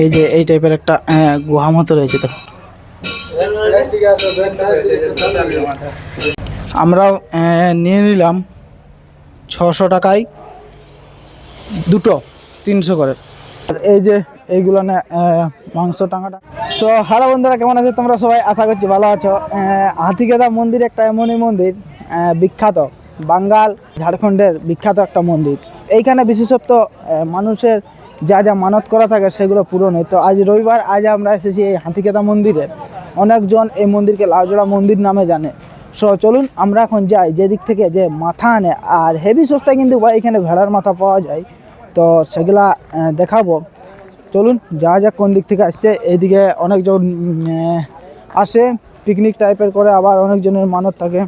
এই যে এই টাইপের একটা গুহা মতো রয়েছে তো আমরাও নিয়ে নিলাম ছশো টাকায় দুটো তিনশো করে। আর এই যে এইগুলো না মাংস টাঙাটা। সো হ্যালো বন্ধুরা কেমন আছো তোমরা সবাই? আশা করছি ভালো আছো। হাতিকেদা মন্দির একটা এমনই মন্দির বিখ্যাত। বাঙ্গাল ঝাড়খণ্ডের বিখ্যাত একটা মন্দির। এইখানে বিশেষত আহ, মানুষের যা যা মানত করা থাকে সেগুলো পূরণ হয়। তো আজ রবিবার, আজ আমরা এসেছি এই হাতিকেতা মন্দিরে। অনেকজন এই মন্দিরকে লাউজোড়া মন্দির নামে জানে। সো চলুন আমরা এখন যাই যেদিক থেকে যে মাথা আনে। আর হেভি সস্তায় কিন্তু ভাই এখানে ভেড়ার মাথা পাওয়া যায়। তো সেগুলা দেখাবো। চলুন যা যা কোন দিক থেকে আসছে। এইদিকে অনেকজন আসে। পিকনিক টাইপের করে আবার অনেকজনের মানত থাকে।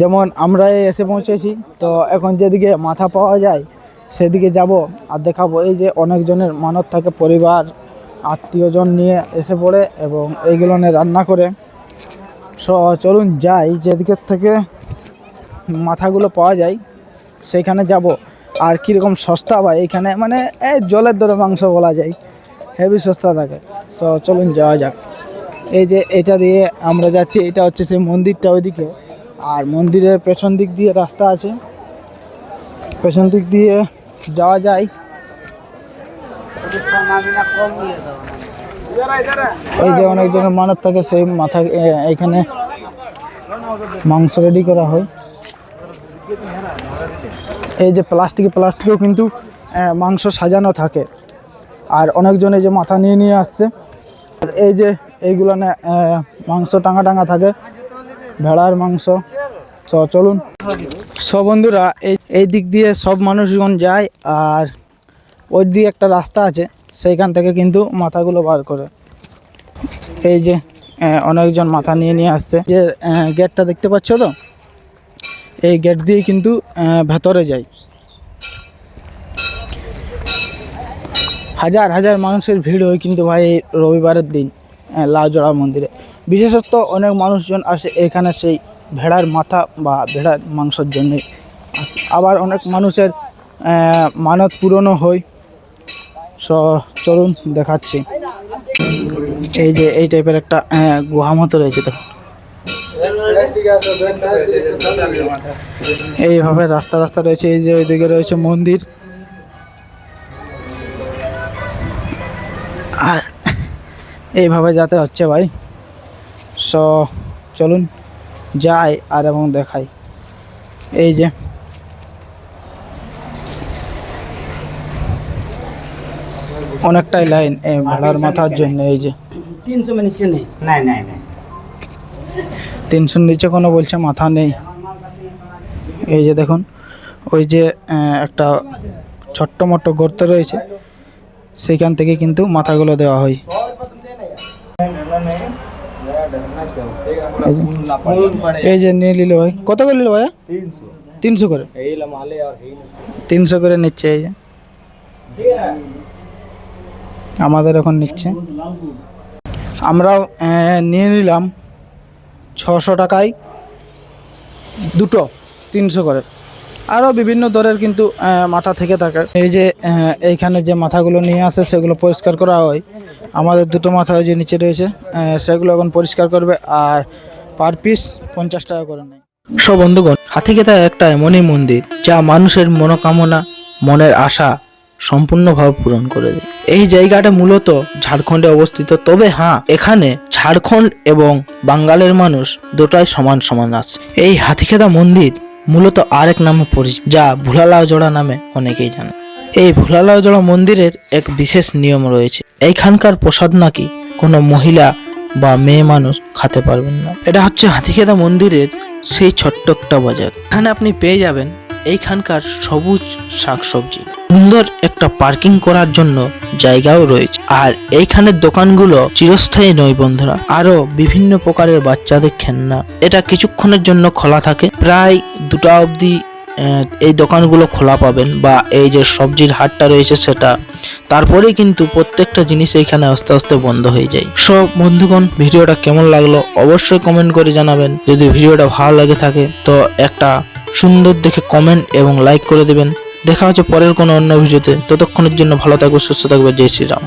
যেমন আমরা এসে পৌঁছেছি। তো এখন যেদিকে মাথা পাওয়া যায় সেদিকে যাব আর দেখাবো এই যে অনেকজনের মানত থাকে পরিবার, আত্মীয়জন নিয়ে এসে পড়ে এবং এইগুলো রান্না করে। সো চলুন যাই যেদিকের থেকে মাথাগুলো পাওয়া যায় সেইখানে যাব। আর কীরকম সস্তা বা এইখানে মানে এই জলের দরে মাংস বলা যায় হেভি সস্তা থাকে। সো চলুন যাওয়া যাক। এই যে এটা দিয়ে আমরা যাচ্ছি, এটা হচ্ছে সেই মন্দিরটা ওইদিকে। আর মন্দিরের পেছন দিক দিয়ে রাস্তা আছে। পেছন দিক দিয়ে যাওয়া যায়। এই যে অনেকজনের মানত থাকে, সেই মাথা, এ- এইখানে মাংস রেডি করা হয়। এই যে প্লাস্টিকে প্লাস্টিকেও কিন্তু মাংস সাজানো থাকে। আর অনেকজন এই যে মাথা নিয়ে নিয়ে আসছে। আর এই যে এইগুলো মাংস টাঙা টাঙা থাকে। ভেড়ার মাংস। চলুন। সব বন্ধুরা, এই এই দিক দিয়ে সব মানুষজন যায় আর ওই দিকে একটা রাস্তা আছে, সেইখান থেকে কিন্তু মাথাগুলো বার করে। এই যে অনেকজন মাথা নিয়ে নিয়ে আসছে। যে গেটটা দেখতে পাচ্ছ তো? এই গেট দিয়ে কিন্তু ভেতরে যায়। হাজার হাজার মানুষের ভিড় হয় কিন্তু ভাই রবিবারের দিন লাউজড়া মন্দিরে। বিশেষত অনেক মানুষজন আসে এখানে সেই ভেড়ার মাথা বা ভেড়ার মাংসর জন্য আবার অনেক মানুষের মানত পূরণও হয় সো, চলুন দেখাচ্ছি। এই যে, এই টাইপের একটা গুহা মতো রয়েছে তো এইভাবে রাস্তা রাস্তা রয়েছে। এই যে, ওইদিকে রয়েছে মন্দির। আর এইভাবে যাতে হচ্ছে ভাই। সো, চলুন। যায় আর এবং দেখায়। এই যে। অনেকটাই লাইন এই ভাড়ার মাথার জন্য এই যে। তিনশো নিচে নেই নাই নাই নাই। তিনশোর নিচে কোনো বলছে মাথা নেই। এই যে দেখুন ওই যে একটা ছোট্ট মোট্ট গর্ত রয়েছে সেইখান থেকে কিন্তু মাথাগুলো দেওয়া হয়। এই যে- নিয়ে নিল ভাই। কত করে নিল ভাই তিনশো করে। তিনশো করে নিচ্ছে এই যে। আমাদের এখন নিচ্ছে। আমরাও নিয়ে নিলাম। ছশো টাকায় দুটো, তিনশো করে। আরও বিভিন্ন দরের কিন্তু মাথা থেকে থাকে। এই যে এইখানে যে মাথাগুলো নিয়ে আসে, সেগুলো পরিষ্কার করা হয়। আমাদের দুটো মাথা যে নিচে রয়েছে সেগুলো এখন পরিষ্কার করবে, আর পার পিস পঞ্চাশ টাকা করে নেয়। সব বন্ধুগণ, হাতিকেতা একটা এমনই মন্দির, যা মানুষের মনোকামনা, মনের আশা সম্পূর্ণভাবে পূরণ করে দেয়। এই জায়গাটা মূলত ঝাড়খণ্ডে অবস্থিত। তবে হ্যাঁ এখানে ঝাড়খণ্ড এবং বাঙ্গালের মানুষ দুটাই সমান সমান আছে। এই হাতিখেদা মন্দির মূলত আরেক নামে পরিচিত যা ভুলালাও জোড়া নামে অনেকেই জানে। এই ভুলালাও জোড়া মন্দিরের এক বিশেষ নিয়ম রয়েছে। এইখানকার প্রসাদ নাকি কোনো মহিলা বা মেয়ে মানুষ খেতে পারবেন না। এটা হচ্ছে হাতিখেদা মন্দিরের সেই ছোট্ট একটা বাজার। এখানে আপনি পেয়ে যাবেন এইখানকার সবুজ শাকসবজি। সুন্দর একটা পার্কিং করার জন্য জায়গাও রয়েছে। আর এইখানের দোকানগুলো চিরস্থায়ী নয় বন্ধুরা। আরও বিভিন্ন প্রকারের বাচ্চাদের খেলনা। এটা কিছুক্ষণের জন্য খোলা থাকে। প্রায় দুটা অবধি এই দোকানগুলো খোলা পাবেন বা এই যে সবজির হাটটা রয়েছে সেটা। তারপরেই কিন্তু প্রত্যেকটা জিনিস এইখানে আস্তে আস্তে বন্ধ হয়ে যায়। সব বন্ধুগণ, ভিডিওটা কেমন লাগল অবশ্যই কমেন্ট করে জানাবেন। যদি ভিডিওটা ভালো লাগে থাকে, তো একটা সুন্দর দেখে কমেন্ট এবং লাইক করে দেবেন। দেখা হচ্ছে পরের কোনো অন্য ভিডিওতে। ততক্ষণের জন্য ভালো থাকবে সুস্থ থাকবে জয় শ্রীরাম।